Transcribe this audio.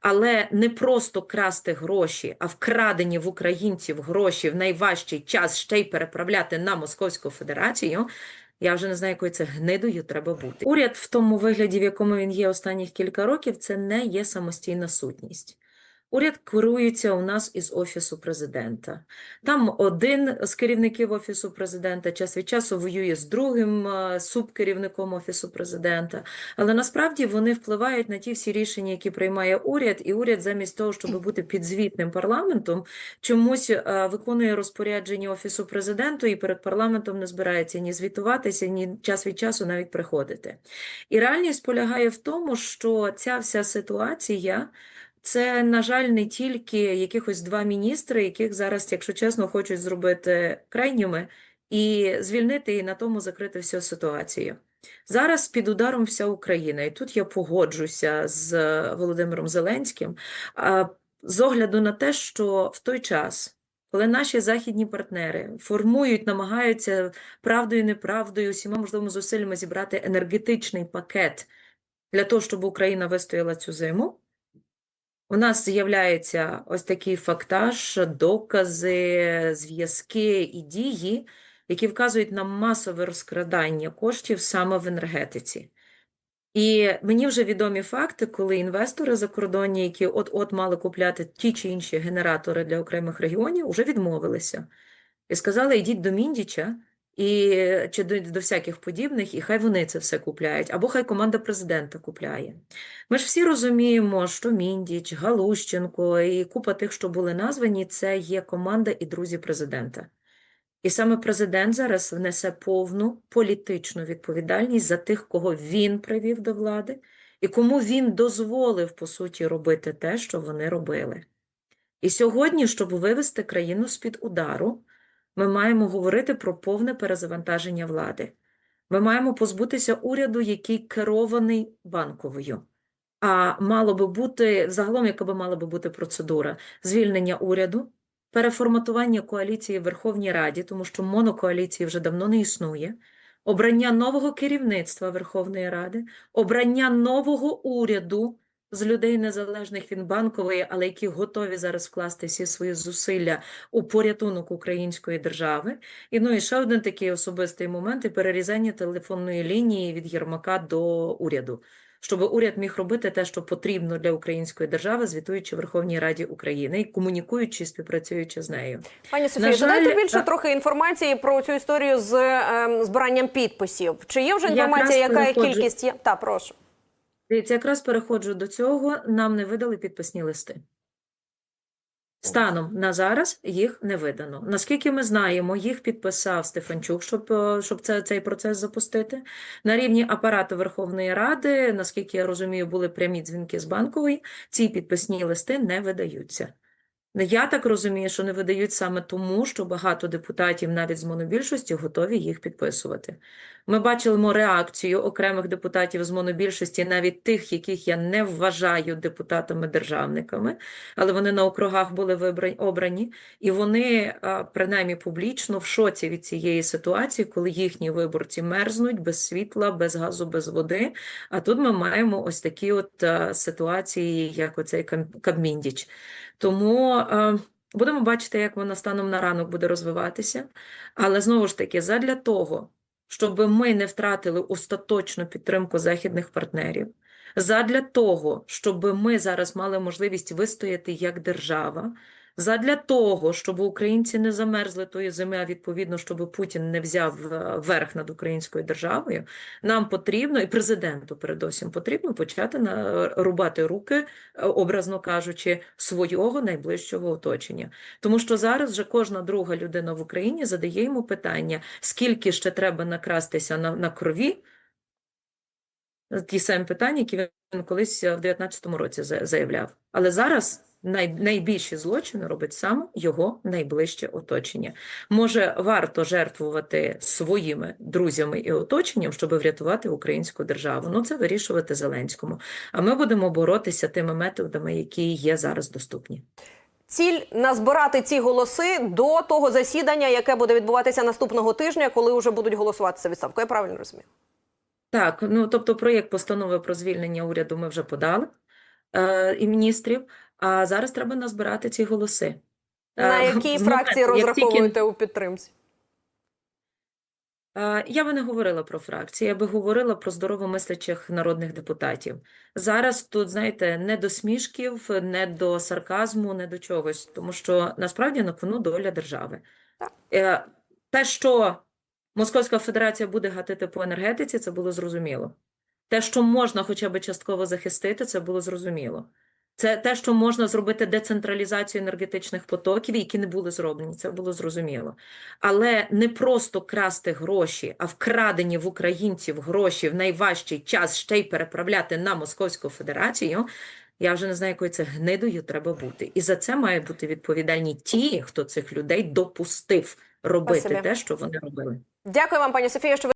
але не просто красти гроші, а вкрадені в українців гроші в найважчий час ще й переправляти на Московську Федерацію. Я вже не знаю, якою це гнидою треба бути. Уряд в тому вигляді, в якому він є останніх кілька років, це не є самостійна сутність. Уряд керується у нас із Офісу президента. Там один з керівників Офісу президента час від часу воює з другим е, субкерівником Офісу президента. Але насправді вони впливають на ті всі рішення, які приймає уряд, і уряд замість того, щоб бути підзвітним парламентом, чомусь е, виконує розпорядження Офісу президенту і перед парламентом не збирається ні звітуватися, ні час від часу навіть приходити. І реальність полягає в тому, що ця вся ситуація. Це, на жаль, не тільки якихось два міністри, яких зараз, якщо чесно, хочуть зробити крайніми і звільнити і на тому закрити всю ситуацію. Зараз під ударом вся Україна, і тут я погоджуся з Володимиром Зеленським, з огляду на те, що в той час, коли наші західні партнери формують, намагаються правдою, неправдою, усіма можливими зусиллями зібрати енергетичний пакет для того, щоб Україна вистояла цю зиму. У нас з'являється ось такий фактаж, докази, зв'язки і дії, які вказують на масове розкрадання коштів саме в енергетиці. І мені вже відомі факти, коли інвестори закордонні, які от-от мали купляти ті чи інші генератори для окремих регіонів, вже відмовилися і сказали: йдіть до Міндіча і чи до, до всяких подібних, і хай вони це все купляють, або хай команда президента купляє. Ми ж всі розуміємо, що Міндіч, Галущенко і купа тих, що були названі, це є команда і друзі президента. І саме президент зараз внесе повну політичну відповідальність за тих, кого він привів до влади, і кому він дозволив, по суті, робити те, що вони робили. І сьогодні, щоб вивести країну з-під удару, ми маємо говорити про повне перезавантаження влади. Ми маємо позбутися уряду, який керований банковою. А мало би бути, загалом, яка би мала би бути процедура звільнення уряду, переформатування коаліції в Верховній Раді, тому що монокоаліції вже давно не існує, обрання нового керівництва Верховної Ради, обрання нового уряду з людей незалежних від банкової, але які готові зараз вкласти всі свої зусилля у порятунок української держави. І ну і ще один такий особистий момент і перерізання телефонної лінії від Єрмака до уряду. Щоб уряд міг робити те, що потрібно для української держави, звітуючи Верховній Раді України і комунікуючи, і співпрацюючи з нею. Пані Софію, жаль, додайте більше трохи інформації про цю історію з ем, збиранням підписів. Чи є вже інформація, яка переходжу. кількість є? Та прошу. Дивіться, якраз переходжу до цього. Нам не видали підписні листи. Станом на зараз їх не видано. Наскільки ми знаємо, їх підписав Стефанчук, щоб, е, щоб це, цей процес запустити. На рівні апарату Верховної Ради, наскільки я розумію, були прямі дзвінки з банкової, ці підписні листи не видаються. Я так розумію, що не видають саме тому, що багато депутатів, навіть з монобільшості, готові їх підписувати. Ми бачимо реакцію окремих депутатів з монобільшості, навіть тих, яких я не вважаю депутатами-державниками, але вони на округах були обрані, і вони, принаймні публічно, в шоці від цієї ситуації, коли їхні виборці мерзнуть без світла, без газу, без води. А тут ми маємо ось такі от ситуації, як оцей Кабміндіч. Тому е, будемо бачити, як вона станом на ранок буде розвиватися. Але знову ж таки, задля того, щоб ми не втратили остаточну підтримку західних партнерів, задля того, щоб ми зараз мали можливість вистояти як держава, задля того, щоб українці не замерзли тої зими, а відповідно, щоб Путін не взяв е, верх над українською державою, нам потрібно, і президенту передусім потрібно почати рубати руки е, образно кажучи, свого найближчого оточення. Тому що зараз вже кожна друга людина в Україні задає йому питання, скільки ще треба накрастися на, на крові, ті самі питання, які він колись в 19-му році заявляв. Але зараз найбільші злочини робить саме його найближче оточення. Може, варто жертвувати своїми друзями і оточенням, щоб врятувати українську державу. Ну, це вирішувати Зеленському. А ми будемо боротися тими методами, які є зараз доступні. Ціль назбирати ці голоси до того засідання, яке буде відбуватися наступного тижня, коли вже будуть голосувати за відставку. Я правильно розумію? Так, ну тобто проєкт постанови про звільнення уряду ми вже подали. е, і міністрів. А зараз треба назбирати ці голоси. На Е, якій фракції тільки- розраховуєте у підтримці? Е, Я би не говорила про фракції, я би говорила про здоровомислячих народних депутатів. Зараз тут, знаєте, не до смішків, не до сарказму, не до чогось, тому що насправді на кону доля держави. Так. Е, Те, що Московська Федерація буде гатити по енергетиці, це було зрозуміло. Те, що можна хоча б частково захистити, це було зрозуміло. Це те, що можна зробити децентралізацію енергетичних потоків, які не були зроблені, це було зрозуміло. Але не просто красти гроші, а вкрадені в українців гроші в найважчий час ще й переправляти на Московську Федерацію. Я вже не знаю, якою це гнидою треба бути. І за це мають бути відповідальні ті, хто цих людей допустив робити Спасибі. те, що вони робили. Дякую вам, пані Софія, що ви